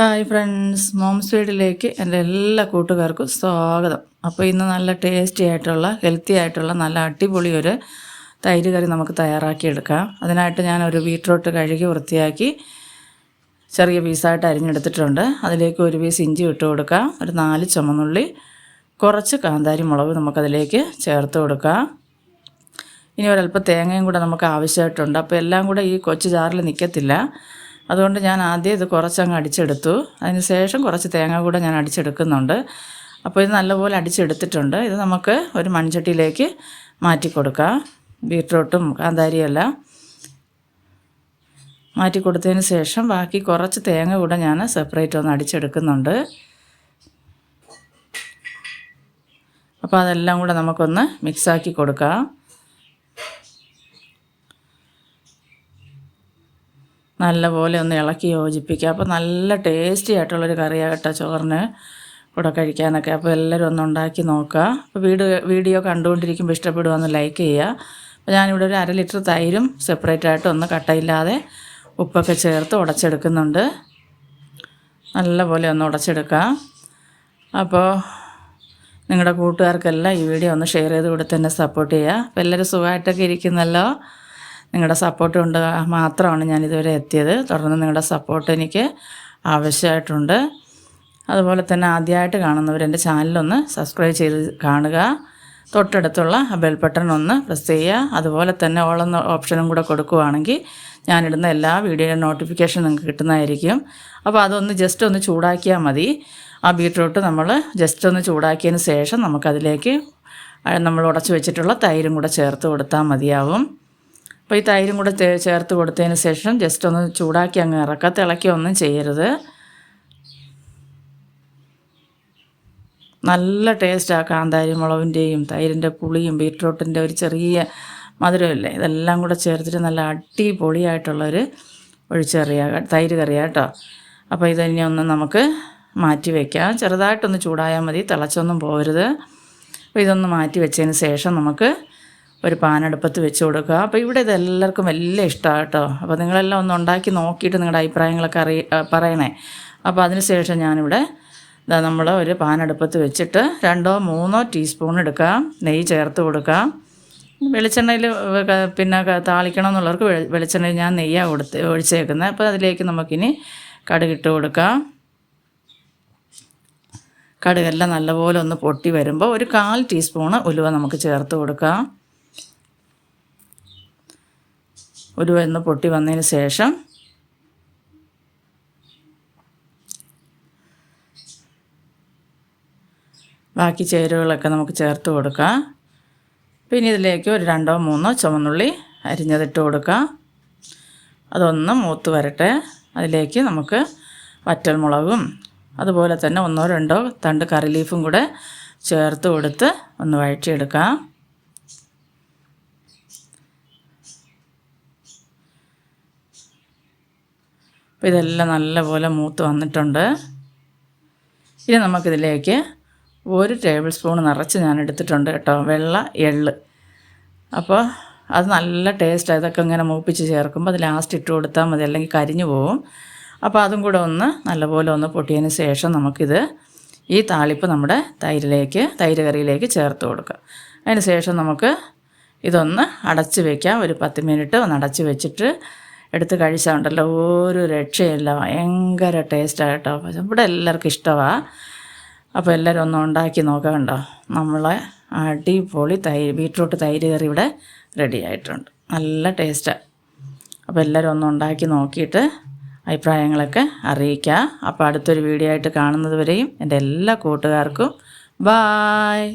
Hi friends moms വീഡിലേക്ക് എന്റെ എല്ലാ കൂട്ടുകാർക്കും സ്വാഗതം. അപ്പോൾ ഇന്ന് നല്ല ടേസ്റ്റി ആയിട്ടുള്ള ഹെൽത്തി ആയിട്ടുള്ള നല്ല അടിപൊളി ഒരു തൈര് കറി നമുക്ക് തയ്യാറാക്കിയെടുക്കാം. അതിനായിട്ട് ഞാൻ ഒരു ബീട്രൂട്ട് കഴുകി വൃത്തിയാക്കി ചെറിയ പീസായിട്ട് അരിഞ്ഞെടുത്തിട്ടുണ്ട്. അതിലേക്ക് ഒരു പീസ് ഇഞ്ചി ഇട്ട് കൊടുക്കാം. ഒരു നാല് ചുമന്നുള്ളി കുറച്ച് കാന്താരി മുളക് നമുക്കതിലേക്ക് ചേർത്ത് കൊടുക്കാം. ഇനി ഒരല്പം തേങ്ങയും കൂടെ നമുക്ക് ആവശ്യമായിട്ടുണ്ട്. അപ്പോൾ എല്ലാം കൂടെ ഈ കൊച്ചു ജാറിൽ നിൽക്കത്തില്ല. അതുകൊണ്ട് ഞാൻ ആദ്യം ഇത് കുറച്ചങ്ങ് അടിച്ചെടുത്തു. അതിന് ശേഷം കുറച്ച് തേങ്ങ കൂടെ ഞാൻ അടിച്ചെടുക്കുന്നുണ്ട്. അപ്പോൾ ഇത് നല്ലപോലെ അടിച്ചെടുത്തിട്ടുണ്ട്. ഇത് നമുക്ക് ഒരു മൺചട്ടിയിലേക്ക് മാറ്റി കൊടുക്കാം. ബീട്രൂട്ടും കാന്താരിയെല്ലാം മാറ്റി കൊടുത്തതിന് ശേഷം ബാക്കി കുറച്ച് തേങ്ങ കൂടെ ഞാൻ സെപ്പറേറ്റ് ഒന്ന് അടിച്ചെടുക്കുന്നുണ്ട്. അപ്പോൾ അതെല്ലാം കൂടെ നമുക്കൊന്ന് മിക്സാക്കി കൊടുക്കാം. നല്ലപോലെ ഒന്ന് ഇളക്കി യോജിപ്പിക്കുക. അപ്പോൾ നല്ല ടേസ്റ്റി ആയിട്ടുള്ളൊരു കറിയാകട്ടെ ചോറിന് കൂടെ കഴിക്കാനൊക്കെ. അപ്പോൾ എല്ലാവരും ഒന്ന് ഉണ്ടാക്കി നോക്കുക. അപ്പോൾ വീട് വീഡിയോ കണ്ടുകൊണ്ടിരിക്കുമ്പോൾ ഇഷ്ടപ്പെടുവാന്ന് ലൈക്ക് ചെയ്യുക. അപ്പോൾ ഞാനിവിടെ ഒരു അര ലിറ്റർ തൈരും സെപ്പറേറ്റ് ആയിട്ട് ഒന്ന് കട്ടയില്ലാതെ ഉപ്പൊക്കെ ചേർത്ത് ഉടച്ചെടുക്കുന്നുണ്ട്. നല്ലപോലെ ഒന്ന് ഉടച്ചെടുക്കുക. അപ്പോൾ നിങ്ങളുടെ കൂട്ടുകാർക്കെല്ലാം ഈ വീഡിയോ ഒന്ന് ഷെയർ ചെയ്ത് കൊടുത്ത് തന്നെ സപ്പോർട്ട് ചെയ്യുക. അപ്പോൾ എല്ലാവരും സുഖമായിട്ടൊക്കെ ഇരിക്കുന്നല്ലോ. നിങ്ങളുടെ സപ്പോർട്ട് കൊണ്ട് മാത്രമാണ് ഞാൻ ഇതുവരെ എത്തിയത്. തുടർന്ന് നിങ്ങളുടെ സപ്പോർട്ട് എനിക്ക് ആവശ്യമായിട്ടുണ്ട്. അതുപോലെ തന്നെ ആദ്യമായിട്ട് കാണുന്നവർ എന്റെ ചാനലൊന്ന് സബ്സ്ക്രൈബ് ചെയ്ത് കാണുക. തൊട്ടടുത്തുള്ള ബെൽ ബട്ടൺ ഒന്ന് പ്രസ് ചെയ്യുക. അതുപോലെ തന്നെ ഓളെന്ന ഓപ്ഷനും കൂടെ കൊടുക്കുകയാണെങ്കിൽ ഞാനിടുന്ന എല്ലാ വീഡിയോയുടെ നോട്ടിഫിക്കേഷൻ നിങ്ങൾക്ക് കിട്ടുന്നതായിരിക്കും. അപ്പോൾ അതൊന്ന് ജസ്റ്റ് ഒന്ന് ചൂടാക്കിയാൽ മതി. ആ ബീട്രൂട്ട് നമ്മൾ ജസ്റ്റ് ഒന്ന് ചൂടാക്കിയതിന് ശേഷം നമുക്കതിലേക്ക് നമ്മൾ ഉടച്ചു വെച്ചിട്ടുള്ള തൈരും കൂടെ ചേർത്ത് കൊടുത്താൽ മതിയാവും. അപ്പോൾ ഈ തൈരും കൂടെ ചേർത്ത് കൊടുത്തതിന് ശേഷം ജസ്റ്റ് ഒന്ന് ചൂടാക്കി അങ്ങ് ഇറക്കുക തിളക്കി ഒന്നും ചെയ്യരുത്. നല്ല ടേസ്റ്റാണ് കാന്താരി മുളകിന്റെയും തൈരിന്റെ പുളിയും ബീട്രൂട്ടിന്റെ ഒരു ചെറിയ മധുരമില്ലേ? ഇതെല്ലാം കൂടെ ചേർത്തിട്ട് നല്ല അടിപൊളിയായിട്ടുള്ളൊരു ഒഴിച്ചെറിയ തൈര് കറിയാട്ടോ അപ്പോൾ ഇതന്നെ ഒന്ന് നമുക്ക് മാറ്റി വയ്ക്കാം ചെറുതായിട്ടൊന്ന് ചൂടായാൽ മതി. തിളച്ചൊന്നും പോകരുത് അപ്പോൾ ഇതൊന്ന് മാറ്റി വെച്ചതിന് ശേഷം നമുക്ക് ഒരു പാനടുപ്പത്ത് വെച്ച് കൊടുക്കുക. അപ്പോൾ ഇവിടെ ഇത് എല്ലാവർക്കും വലിയ ഇഷ്ടമാണ് കേട്ടോ. അപ്പോൾ നിങ്ങളെല്ലാം ഒന്ന് ഉണ്ടാക്കി നോക്കിയിട്ട് നിങ്ങളുടെ അഭിപ്രായങ്ങളൊക്കെ അറിയ പറയണേ. അപ്പോൾ അതിനുശേഷം ഞാനിവിടെ ഇതാ നമ്മൾ ഒരു പാനടുപ്പത്ത് വെച്ചിട്ട് രണ്ടോ മൂന്നോ ടീസ്പൂൺ എടുക്കുക. നെയ്യ് ചേർത്ത് കൊടുക്കുക. വെളിച്ചെണ്ണയിൽ പിന്നെ താളിക്കണം എന്നുള്ളവർക്ക് വെളിച്ചെണ്ണയിൽ ഞാൻ നെയ്യാണ് കൊടുത്ത് ഒഴിച്ചേക്കുന്നത് അപ്പോൾ അതിലേക്ക് നമുക്കിനി കടുകിട്ട് കൊടുക്കാം. കടുകെല്ലാം നല്ലപോലെ ഒന്ന് പൊട്ടി വരുമ്പോൾ ഒരു കാൽ ടീസ്പൂണ് ഉലുവ നമുക്ക് ചേർത്ത് കൊടുക്കാം. ഒരു എന്ന് പൊട്ടി വന്നതിന് ശേഷം ബാക്കി ചേരുവകളൊക്കെ നമുക്ക് ചേർത്ത് കൊടുക്കാം. പിന്നെ ഇതിലേക്ക് ഒരു രണ്ടോ മൂന്നോ ചുമന്നുള്ളി അരിഞ്ഞതിട്ട് കൊടുക്കാം. അതൊന്ന് മൂത്ത് വരട്ടെ. അതിലേക്ക് നമുക്ക് വറ്റൽമുളകും അതുപോലെ തന്നെ ഒന്നോ രണ്ടോ തണ്ട് കറി ലീഫും കൂടെ ചേർത്ത് കൊടുത്ത് ഒന്ന് വഴറ്റിയെടുക്കാം. അപ്പോൾ ഇതെല്ലാം നല്ലപോലെ മൂത്ത് വന്നിട്ടുണ്ട്. ഇനി നമുക്കിതിലേക്ക് ഒരു ടേബിൾ സ്പൂൺ നിറച്ച് ഞാൻ എടുത്തിട്ടുണ്ട് കേട്ടോ വെള്ള എള്ള്. അപ്പോൾ അത് നല്ല ടേസ്റ്റ് ഇതൊക്കെ ഇങ്ങനെ മൂപ്പിച്ച് ചേർക്കുമ്പോൾ അത് ലാസ്റ്റ് ഇട്ട് കൊടുത്താൽ മതി അല്ലെങ്കിൽ കരിഞ്ഞു പോകും അപ്പോൾ അതും കൂടെ ഒന്ന് നല്ലപോലെ ഒന്ന് പൊട്ടിയതിന് ശേഷം നമുക്കിത് ഈ താളിപ്പ് നമ്മുടെ തൈരിലേക്ക് തൈര് കറിയിലേക്ക് ചേർത്ത് കൊടുക്കുക അതിന് ശേഷം നമുക്ക് ഇതൊന്ന് അടച്ച് വയ്ക്കാം ഒരു പത്ത് മിനിറ്റ് ഒന്ന് അടച്ച് വെച്ചിട്ട് എടുത്ത് കഴിച്ചാൽ ഒരു രക്ഷയില്ല. ഭയങ്കര ടേസ്റ്റാണ് കേട്ടോ. ഇവിടെ എല്ലാവർക്കും ഇഷ്ടമാണ് അപ്പോൾ എല്ലാവരും ഒന്ന് ഉണ്ടാക്കി നോക്കണ്ടോ നമ്മളെ അടിപൊളി തൈര് ബീട്രൂട്ട് തൈര് കറി ഇവിടെ റെഡി ആയിട്ടുണ്ട്. നല്ല ടേസ്റ്റാണ് അപ്പോൾ എല്ലാവരും ഒന്ന് ഉണ്ടാക്കി നോക്കിയിട്ട് അഭിപ്രായങ്ങളൊക്കെ അറിയിക്കുക. അപ്പോൾ അടുത്തൊരു വീഡിയോ ആയിട്ട് കാണുന്നത് വരെയും എന്റെ എല്ലാ കൂട്ടുകാർക്കും ബായ്